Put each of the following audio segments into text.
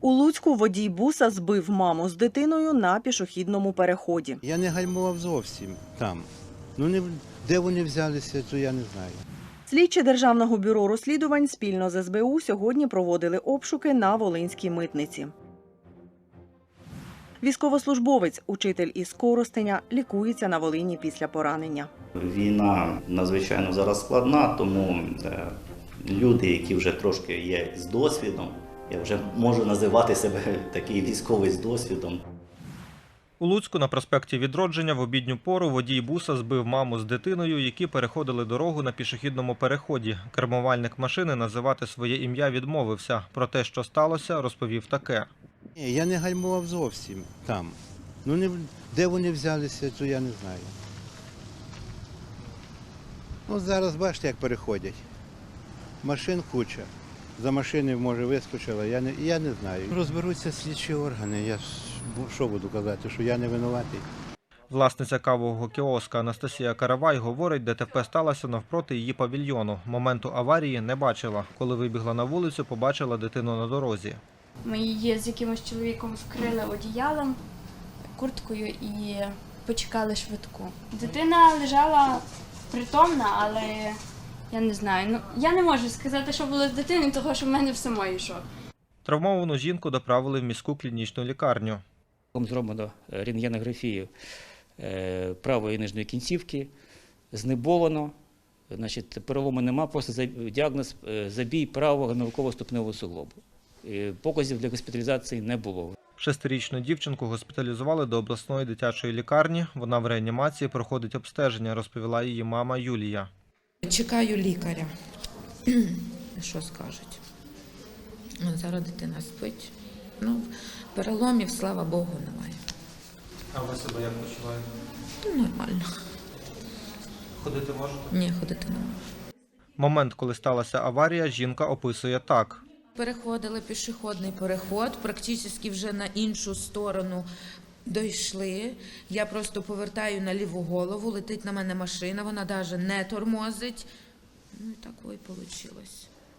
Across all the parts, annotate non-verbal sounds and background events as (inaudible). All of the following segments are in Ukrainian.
У Луцьку водій буса збив маму з дитиною на пішохідному переході. Я не гальмував зовсім там. Ну не в- де вони взялися, то я не знаю. Слідчі Державного бюро розслідувань спільно з СБУ сьогодні проводили обшуки на Волинській митниці. Військовослужбовець, учитель із Коростеня, лікується на Волині після поранення. Війна надзвичайно зараз складна, тому е, люди, які вже трошки є з досвідом, я вже можу називати себе такий військовий з досвідом. У Луцьку на проспекті Відродження в обідню пору водій буса збив маму з дитиною, які переходили дорогу на пішохідному переході. Кермувальник машини називати своє ім'я відмовився. Про те, що сталося, розповів таке. Ні, я не гальмував зовсім там. Ну не де вони взялися, то я не знаю. Ну зараз бачите, як переходять. Машин куча. За машини, може, вискочила, я не, я не знаю. Розберуться слідчі органи. Я ж що буду казати, що я не винуватий. Власниця кавового кіоска Анастасія Каравай говорить, ДТП сталося навпроти її павільйону. Моменту аварії не бачила. Коли вибігла на вулицю, побачила дитину на дорозі. Ми її з якимось чоловіком вкрили одіялом, курткою і почекали швидку. Дитина лежала притомна, але я не знаю. Ну я не можу сказати, що було з дитиною, тому що в мене в самої шок. Травмовану жінку доправили в міську клінічну лікарню. Зроблено рентгенографію е, правої нижньої кінцівки, знеболено, значить, перелому нема, просто за- діагноз е, забій правого науково-ступневого суглобу. Е, Показів для госпіталізації не було. Шестирічну дівчинку госпіталізували до обласної дитячої лікарні. Вона в реанімації проходить обстеження, розповіла її мама Юлія. Чекаю лікаря. (clears throat) Що скажуть? Зараз дитина спить. Ну, переломів, слава Богу, немає. А ви себе як почуваєте? Ну, нормально. Ходити можете? Ні, ходити не можу. Момент, коли сталася аварія, жінка описує так. Переходили пішохідний переход, практично вже на іншу сторону дійшли. Я просто повертаю на ліву голову, летить на мене машина, вона навіть не тормозить. Ну і так ой вийшло.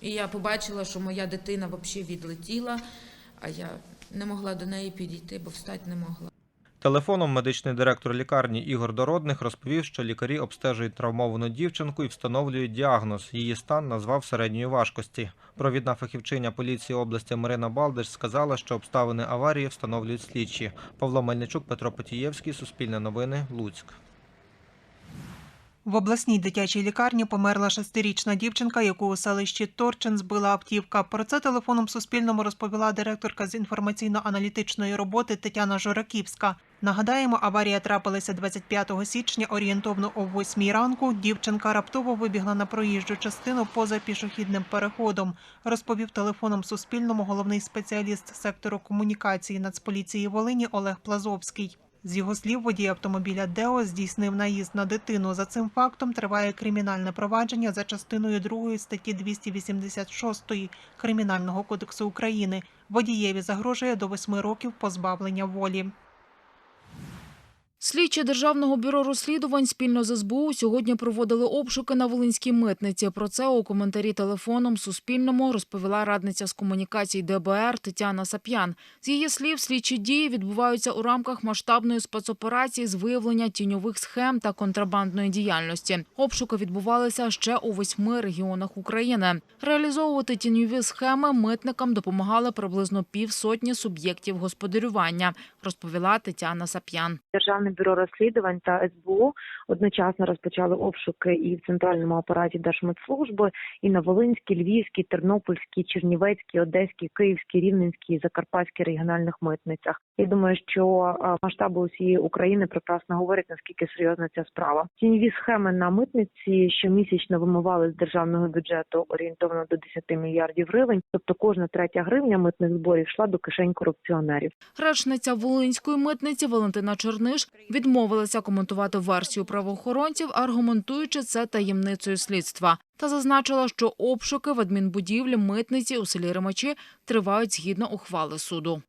І я побачила, що моя дитина взагалі відлетіла, а я не могла до неї підійти, бо встати не могла. Телефоном медичний директор лікарні Ігор Дородних розповів, що лікарі обстежують травмовану дівчинку і встановлюють діагноз. Її стан назвав середньої важкості. Провідна фахівчиня поліції області Марина Балдиш сказала, що обставини аварії встановлюють слідчі. Павло Мельничук, Петро Потієвський, Суспільне новини, Луцьк. В обласній дитячій лікарні померла шестирічна дівчинка, яку у селищі Торчин збила автівка. Про це телефоном Суспільному розповіла директорка з інформаційно-аналітичної роботи Тетяна Жораківська. Нагадаємо, аварія трапилася 25 січня орієнтовно о 8 ранку. Дівчинка раптово вибігла на проїжджу частину поза пішохідним переходом. Розповів телефоном Суспільному головний спеціаліст сектору комунікації Нацполіції Волині Олег Плазовський. З його слів, водій автомобіля Део здійснив наїзд на дитину. За цим фактом триває кримінальне провадження за частиною 2 статті 286 Кримінального кодексу України. Водієві загрожує до 8 років позбавлення волі. Слідчі Державного бюро розслідувань спільно з СБУ сьогодні проводили обшуки на Волинській митниці. Про це у коментарі телефоном Суспільному розповіла радниця з комунікацій ДБР Тетяна Сап'ян. З її слів, слідчі дії відбуваються у рамках масштабної спецоперації з виявлення тіньових схем та контрабандної діяльності. Обшуки відбувалися ще у восьми регіонах України. Реалізовувати тіньові схеми митникам допомагали приблизно півсотні суб'єктів господарювання, розповіла Тетяна Сап'ян. Бюро розслідувань та СБУ одночасно розпочали обшуки і в центральному апараті Держмитслужби, і на Волинській, Львівській, Тернопільській, Чернівецькій, Одеській, Київській, Рівненській, Закарпатській регіональних митницях. Я думаю, що е, масштаби усієї України прекрасно говорять наскільки серйозна ця справа. Тіньові схеми на митниці щомісячно вимивали з державного бюджету орієнтовно до 10 мільярдів гривень. Тобто кожна третя гривня митних зборів йшла до кишень корупціонерів. Речниця Волинської митниці Валентина Черниш відмовилася коментувати версію правоохоронців, аргументуючи це таємницею слідства. Та зазначила, що обшуки в адмінбудівлі митниці у селі Римачі тривають згідно ухвали суду.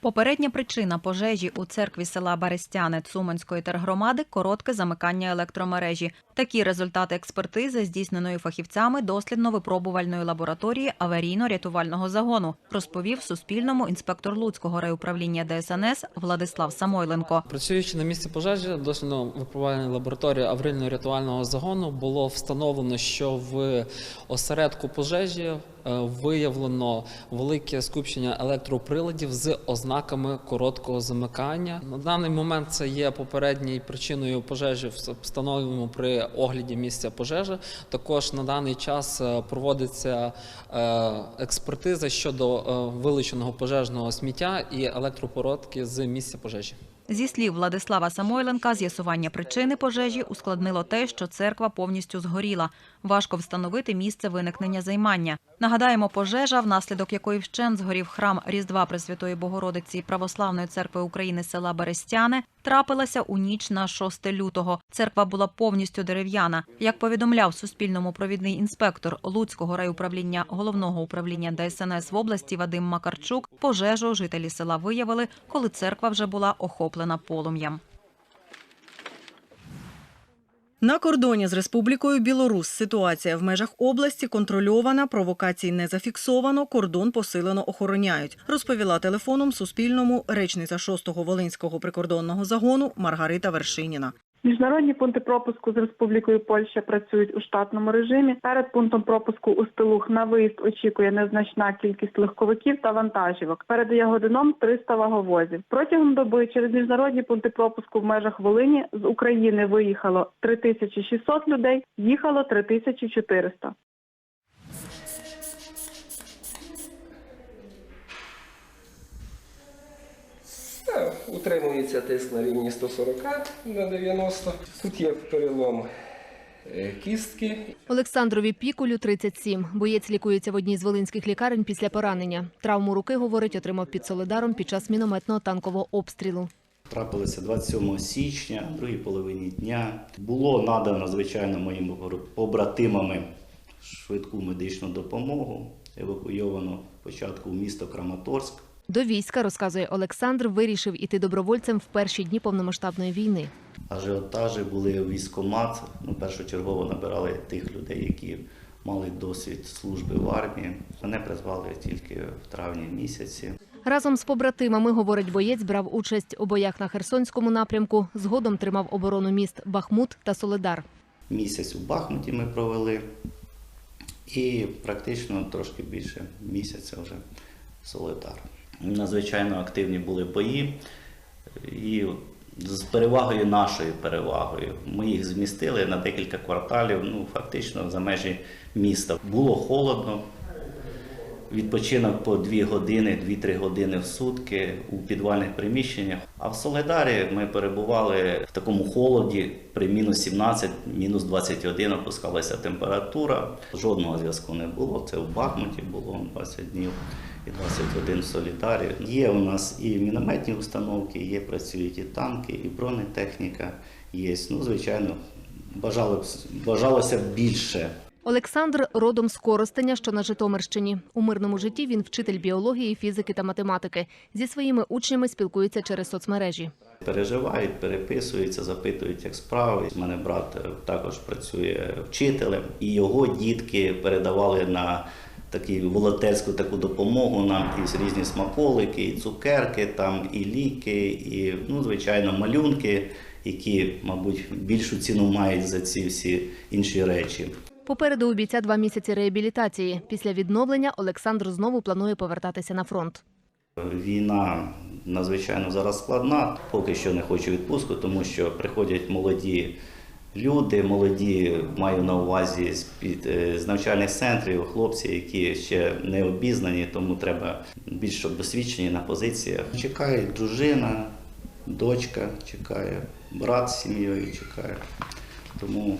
Попередня причина пожежі у церкві села Берестяне Цуманської тергромади – коротке замикання електромережі. Такі результати експертизи, здійсненої фахівцями дослідно-випробувальної лабораторії аварійно-рятувального загону, розповів Суспільному інспектор Луцького райуправління ДСНС Владислав Самойленко. Працюючи на місці пожежі, дослідно випробувальної лабораторії аварійно-рятувального загону було встановлено, що в осередку пожежі виявлено велике скупчення електроприладів з ознаками короткого замикання. На даний момент це є попередньою причиною пожежі, встановлюємо при огляді місця пожежі. Також на даний час е, проводиться е, експертиза щодо е, вилученого пожежного сміття і електропородки з місця пожежі. Зі слів Владислава Самойленка, з'ясування причини пожежі ускладнило те, що церква повністю згоріла. Важко встановити місце виникнення займання. Нагадаємо, пожежа, внаслідок якої вщен згорів храм Різдва Пресвятої Богородиці Православної церкви України села Берестяне, трапилася у ніч на 6 лютого. Церква була повністю дерев'яна. Як повідомляв Суспільному провідний інспектор Луцького райуправління головного управління ДСНС в області Вадим Макарчук, пожежу жителі села виявили, коли церква вже була охоплена полум'ям. На кордоні з Республікою Білорусь ситуація в межах області контрольована, провокацій не зафіксовано, кордон посилено охороняють, розповіла телефоном Суспільному речниця 6-го Волинського прикордонного загону Маргарита Вершиніна. Міжнародні пункти пропуску з Республікою Польща працюють у штатному режимі. Перед пунктом пропуску у Стилух на виїзд очікує незначна кількість легковиків та вантажівок. Перед Ягодином 300 ваговозів. Протягом доби через міжнародні пункти пропуску в межах Волині з України виїхало 3600 людей, їхало 3400. Утримується тиск на рівні 140 на 90. Тут є перелом е, кістки. Олександрові Пікулю 37. Боєць лікується в одній з волинських лікарень після поранення. Травму руки, говорить, отримав під Солидаром під час мінометного танкового обстрілу. Трапилося 27 січня, в другій половині дня. Було надано, звичайно, моїми побратимами швидку медичну допомогу. Евакуйовано спочатку в місто Краматорськ. До війська, розказує Олександр, вирішив іти добровольцем в перші дні повномасштабної війни. Ажіотажі були у військкомат. Ну, першочергово набирали тих людей, які мали досвід служби в армії. Мене призвали тільки в травні місяці. Разом з побратимами, говорить боєць, брав участь у боях на Херсонському напрямку. Згодом тримав оборону міст Бахмут та Солидар. Місяць у Бахмуті ми провели і практично трошки більше місяця вже Солидар. Надзвичайно активні були бої і з перевагою нашою перевагою. Ми їх змістили на декілька кварталів, ну фактично за межі міста. Було холодно. Відпочинок по 2 години, 2-3 години в сутки у підвальних приміщеннях. А в Солидарі ми перебували в такому холоді при мінус 17, мінус 21 опускалася температура. Жодного зв'язку не було. Це в Бахмуті було 20 днів і 21 в Солідарі. Є у нас і мінометні установки, є працюють і танки, і бронетехніка є. Ну, звичайно, бажалося б більше. Олександр родом з Коростеня, що на Житомирщині. У мирному житті він вчитель біології, фізики та математики. Зі своїми учнями спілкується через соцмережі. Переживають, переписуються, запитують, як справи. У мене брат е, також працює вчителем, і його дітки передавали на таку волонтерську таку допомогу нам і різні смаколики, і цукерки, там, і ліки, і ну, звичайно, малюнки, які, мабуть, більшу ціну мають за ці всі інші речі. Попереду у бійця два місяці реабілітації. Після відновлення Олександр знову планує повертатися на фронт. Війна надзвичайно зараз складна. Поки що не хочу відпустку, тому що приходять молоді люди, молоді маю на увазі з під е, з навчальних центрів, хлопці, які ще не обізнані, тому треба більш досвідчені на позиціях. Чекає дружина, дочка чекає, брат з сім'єю чекає. Тому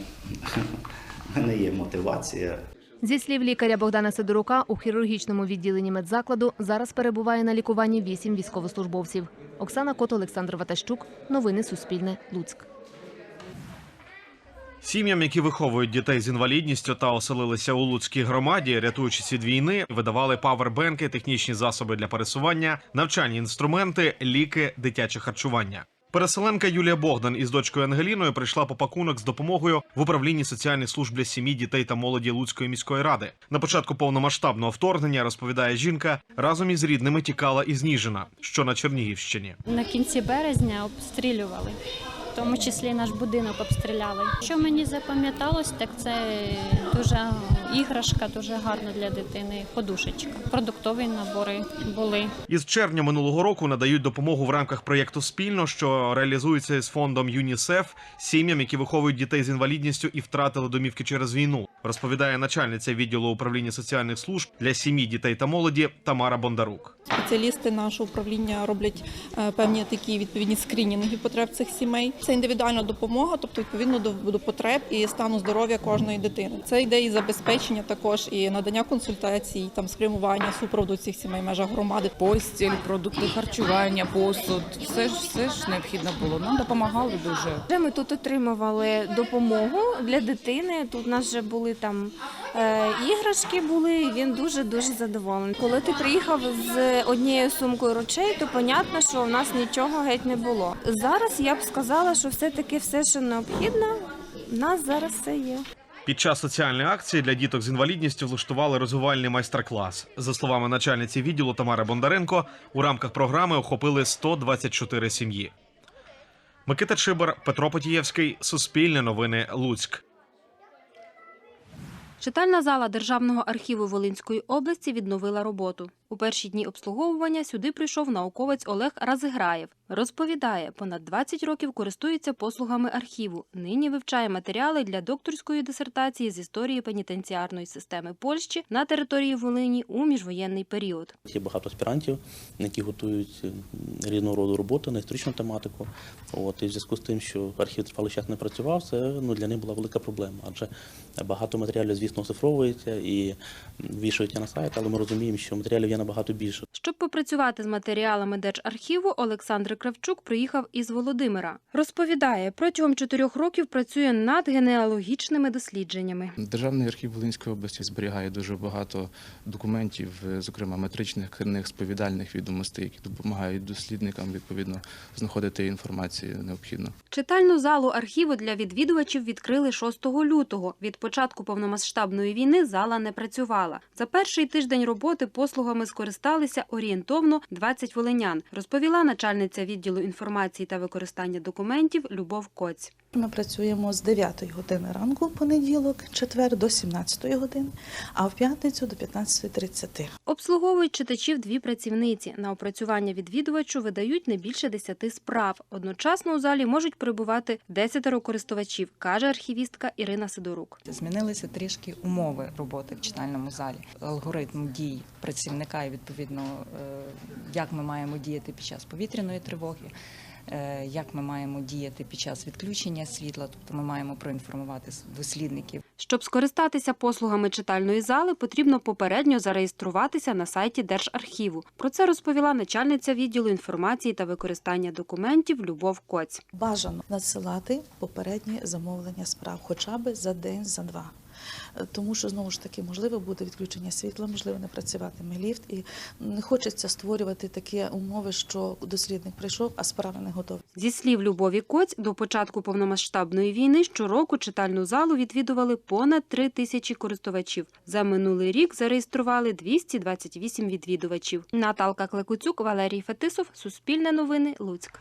в мене є мотивація. Зі слів лікаря Богдана Сидорука, у хірургічному відділенні медзакладу зараз перебуває на лікуванні вісім військовослужбовців. Оксана Кот, Олександр Ватащук. Новини Суспільне. Луцьк. Сім'ям, які виховують дітей з інвалідністю та оселилися у Луцькій громаді, рятуючись від війни, видавали павербенки, технічні засоби для пересування, навчальні інструменти, ліки, дитяче харчування. Переселенка Юлія Богдан із дочкою Ангеліною прийшла по пакунок з допомогою в управлінні соціальних служб для сім'ї, дітей та молоді Луцької міської ради. На початку повномасштабного вторгнення розповідає жінка, разом із рідними тікала із Ніжина, що на Чернігівщині. На кінці березня обстрілювали, тому числі наш будинок обстріляли. Що мені запам'яталось, так це дуже іграшка, дуже гарна для дитини. Подушечка. Продуктові набори були. Із червня минулого року надають допомогу в рамках проєкту спільно, що реалізується з фондом ЮНІСЕФ сім'ям, які виховують дітей з інвалідністю і втратили домівки через війну. Розповідає начальниця відділу управління соціальних служб для сім'ї, дітей та молоді Тамара Бондарук. Спеціалісти нашого управління роблять е, певні такі відповідні скринінги потреб цих сімей. Це індивідуальна допомога, тобто відповідно до, до потреб і стану здоров'я кожної дитини. Це йде і забезпечення також і надання консультацій, там спрямування супроводу цих сімей в межах громади. Постіль, продукти харчування, посуд. Все ж все ж необхідно було. Нам допомагали дуже. Ми тут отримували допомогу для дитини. Тут у нас вже були там е, іграшки, були. і Він дуже дуже задоволений. Коли ти приїхав з однією сумкою речей, то понятно, що в нас нічого геть не було. Зараз я б сказала, що все таки все, що необхідно, в нас зараз все є. Під час соціальної акції для діток з інвалідністю влаштували розвивальний майстер-клас. За словами начальниці відділу Тамари Бондаренко, у рамках програми охопили 124 сім'ї. Микита Чибар, Петро Потієвський, Суспільне новини, Луцьк. Читальна зала Державного архіву Волинської області відновила роботу. У перші дні обслуговування сюди прийшов науковець Олег Разиграєв. Розповідає, понад 20 років користується послугами архіву. Нині вивчає матеріали для докторської дисертації з історії пенітенціарної системи Польщі на території Волині у міжвоєнний період. Є багато аспірантів, які готують різного роду роботи на історичну тематику. От, і в зв'язку з тим, що архів тривалий час не працював, це ну, для них була велика проблема. Адже багато матеріалів, звісно, оцифровується і вішується на сайт, але ми розуміємо, що матеріалів є набагато більше. Щоб попрацювати з матеріалами Держархіву, Олександр Кравчук приїхав із Володимира. Розповідає, протягом чотирьох років працює над генеалогічними дослідженнями. Державний архів Волинської області зберігає дуже багато документів, зокрема метричних книг, сповідальних відомостей, які допомагають дослідникам відповідно знаходити інформацію необхідну. Читальну залу архіву для відвідувачів відкрили 6 лютого. Від початку повномасштабної війни зала не працювала. За перший тиждень роботи послугами скористалися орієнтовно 20 волинян, розповіла начальниця відділу інформації та використання документів Любов Коць. Ми працюємо з 9 години ранку в понеділок, четвер до 17 години, а в п'ятницю до 15.30. Обслуговують читачів дві працівниці. На опрацювання відвідувачу видають не більше 10 справ. Одночасно у залі можуть перебувати 10 користувачів, каже архівістка Ірина Сидорук. Змінилися трішки умови роботи в читальному залі, алгоритм дій працівника і відповідно, е, як ми маємо діяти під час повітряної тривоги. Е, Як ми маємо діяти під час відключення світла, тобто ми маємо проінформувати дослідників. Щоб скористатися послугами читальної зали, потрібно попередньо зареєструватися на сайті Держархіву. Про це розповіла начальниця відділу інформації та використання документів Любов Коць. Бажано надсилати попереднє замовлення справ, хоча б за день, за два. Е, Тому що знову ж таки можливо буде відключення світла, можливо, не працюватиме ліфт, і не хочеться створювати такі умови, що дослідник прийшов, а справи не готові. Зі слів Любові Коць, до початку повномасштабної війни щороку читальну залу відвідували понад три тисячі користувачів. За минулий рік зареєстрували 228 відвідувачів. Наталка Клекуцюк, Валерій Фетисов, Суспільне новини, Луцьк.